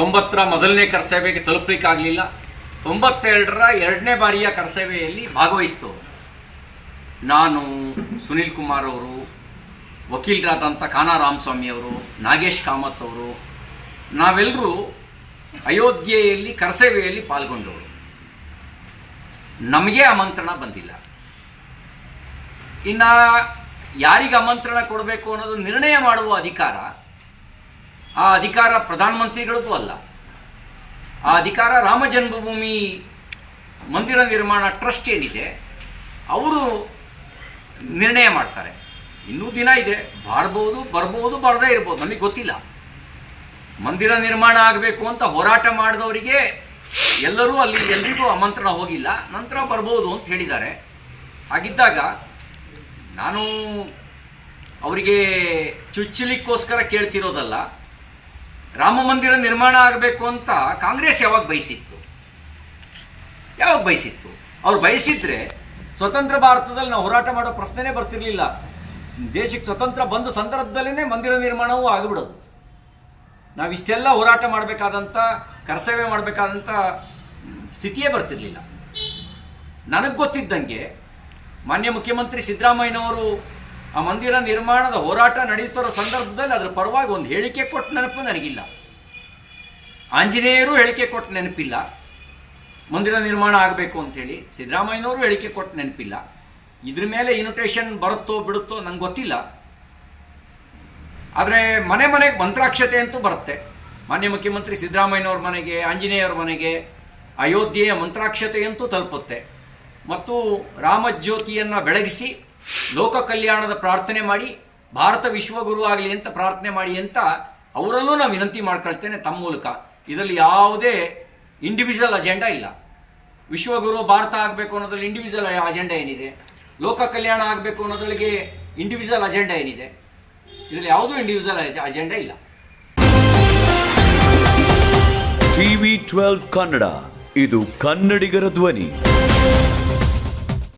ತೊಂಬತ್ತರ ಮೊದಲನೇ ಕರಸೇವೆಗೆ ತಲುಪಲಿಕ್ಕಾಗಲಿಲ್ಲ. ತೊಂಬತ್ತೆರಡರ ಎರಡನೇ ಬಾರಿಯ ಕರಸೇವೆಯಲ್ಲಿ ಭಾಗವಹಿಸಿತು ನಾನು ಸುನಿಲ್ ಕುಮಾರ್ ಅವರು ವಕೀಲರಾದಂಥ ಕಾನಾ ರಾಮಸ್ವಾಮಿ ಅವರು, ನಾಗೇಶ್ ಕಾಮತ್ ಅವರು, ನಾವೆಲ್ಲರೂ ಅಯೋಧ್ಯೆಯಲ್ಲಿ ಕರಸೇವೆಯಲ್ಲಿ ಪಾಲ್ಗೊಂಡವರು. ನಮಗೆ ಆಮಂತ್ರಣ ಬಂದಿಲ್ಲ. ಇನ್ನು ಯಾರಿಗೆ ಆಮಂತ್ರಣ ಕೊಡಬೇಕು ಅನ್ನೋದು ನಿರ್ಣಯ ಮಾಡುವ ಅಧಿಕಾರ ಆ ಅಧಿಕಾರ ಪ್ರಧಾನಮಂತ್ರಿಗಳದ್ದು ಅಲ್ಲ. ಆ ಅಧಿಕಾರ ರಾಮ ಜನ್ಮಭೂಮಿ ಮಂದಿರ ನಿರ್ಮಾಣ ಟ್ರಸ್ಟ್ ಏನಿದೆ, ಅವರು ನಿರ್ಣಯ ಮಾಡ್ತಾರೆ. ಇನ್ನೂ ದಿನ ಇದೆ. ಬಾರ್ಬೋದು, ಬರ್ಬೋದು, ಬರದೇ ಇರ್ಬೋದು, ನಮಗೆ ಗೊತ್ತಿಲ್ಲ. ಮಂದಿರ ನಿರ್ಮಾಣ ಆಗಬೇಕು ಅಂತ ಹೋರಾಟ ಮಾಡಿದವರಿಗೆ ಎಲ್ಲರೂ ಅಲ್ಲಿ ಎಲ್ರಿಗೂ ಆಮಂತ್ರಣ ಹೋಗಿಲ್ಲ. ನಂತರ ಬರ್ಬೋದು ಅಂತ ಹೇಳಿದ್ದಾರೆ. ಹಾಗಿದ್ದಾಗ ನಾನು ಅವರಿಗೆ ಚುಚ್ಚಲಿಕ್ಕೋಸ್ಕರ ಕೇಳ್ತಿರೋದಲ್ಲ ರಾಮ ಮಂದಿರ ನಿರ್ಮಾಣ ಆಗಬೇಕು ಅಂತ ಕಾಂಗ್ರೆಸ್ ಯಾವಾಗ ಬಯಸಿತ್ತು? ಯಾವಾಗ ಬಯಸಿತ್ತು? ಅವ್ರು ಬಯಸಿದ್ರೆ ಸ್ವತಂತ್ರ ಭಾರತದಲ್ಲಿ ನಾವು ಹೋರಾಟ ಮಾಡೋ ಪ್ರಶ್ನೆನೇ ಬರ್ತಿರ್ಲಿಲ್ಲ. ದೇಶಕ್ಕೆ ಸ್ವತಂತ್ರ ಬಂದ ಸಂದರ್ಭದಲ್ಲೇ ಮಂದಿರ ನಿರ್ಮಾಣವೂ ಆಗಿಬಿಡೋದು. ನಾವಿಷ್ಟೆಲ್ಲ ಹೋರಾಟ ಮಾಡಬೇಕಾದಂಥ ಕರ್ತವ್ಯ ಮಾಡಬೇಕಾದಂಥ ಸ್ಥಿತಿಯೇ ಬರ್ತಿರಲಿಲ್ಲ. ನನಗೆ ಗೊತ್ತಿದ್ದಂಗೆ ಮಾನ್ಯ ಮುಖ್ಯಮಂತ್ರಿ ಸಿದ್ದರಾಮಯ್ಯನವರು ಆ ಮಂದಿರ ನಿರ್ಮಾಣದ ಹೋರಾಟ ನಡೆಯುತ್ತಿರೋ ಸಂದರ್ಭದಲ್ಲಿ ಅದರ ಪರವಾಗಿ ಒಂದು ಹೇಳಿಕೆ ಕೊಟ್ಟ ನೆನಪು ನನಗಿಲ್ಲ. ಆಂಜನೇಯರು ಹೇಳಿಕೆ ಕೊಟ್ಟ ನೆನಪಿಲ್ಲ. ಮಂದಿರ ನಿರ್ಮಾಣ ಆಗಬೇಕು ಅಂತೇಳಿ ಸಿದ್ದರಾಮಯ್ಯನವರು ಹೇಳಿಕೆ ಕೊಟ್ಟ ನೆನಪಿಲ್ಲ. ಇದ್ರ ಮೇಲೆ ಇನ್ವಿಟೇಷನ್ ಬರುತ್ತೋ ಬಿಡುತ್ತೋ ನಂಗೆ ಗೊತ್ತಿಲ್ಲ. ಆದರೆ ಮನೆ ಮನೆಗೆ ಮಂತ್ರಾಕ್ಷತೆ ಅಂತೂ ಬರುತ್ತೆ. ಮಾನ್ಯ ಮುಖ್ಯಮಂತ್ರಿ ಸಿದ್ದರಾಮಯ್ಯನವ್ರ ಮನೆಗೆ ಆಂಜನೇಯವ್ರ ಮನೆಗೆ, ಅಯೋಧ್ಯೆಯ ಮಂತ್ರಾಕ್ಷತೆಯಂತೂ ತಲುಪುತ್ತೆ. ಮತ್ತು ರಾಮಜ್ಯೋತಿಯನ್ನು ಬೆಳಗಿಸಿ ಲೋಕ ಕಲ್ಯಾಣದ ಪ್ರಾರ್ಥನೆ ಮಾಡಿ, ಭಾರತ ವಿಶ್ವಗುರು ಆಗಲಿ ಅಂತ ಪ್ರಾರ್ಥನೆ ಮಾಡಿ ಅಂತ ಅವರಲ್ಲೂ ನಾನು ವಿನಂತಿ ಮಾಡ್ಕೊಳ್ತೇನೆ ತಮ್ಮ ಮೂಲಕ. ಇದರಲ್ಲಿ ಯಾವುದೇ ಇಂಡಿವಿಜುವಲ್ ಅಜೆಂಡಾ ಇಲ್ಲ. ವಿಶ್ವಗುರು ಭಾರತ ಆಗಬೇಕು ಅನ್ನೋದ್ರಲ್ಲಿ ಇಂಡಿವಿಜುವಲ್ ಅಜೆಂಡಾ ಏನಿದೆ? ಲೋಕ ಕಲ್ಯಾಣ ಆಗಬೇಕು ಅನ್ನೋದ್ರೊಳಗೆ ಇಂಡಿವಿಜುವಲ್ ಅಜೆಂಡಾ ಏನಿದೆ? ಇದರಲ್ಲಿ ಯಾವುದೂ ಇಂಡಿವಿಜುವಲ್ ಅಜೆಂಡಾ ಇಲ್ಲ. ಟಿವಿ ಟ್ವೆಲ್ವ್ ಕನ್ನಡ, ಇದು ಕನ್ನಡಿಗರ ಧ್ವನಿ.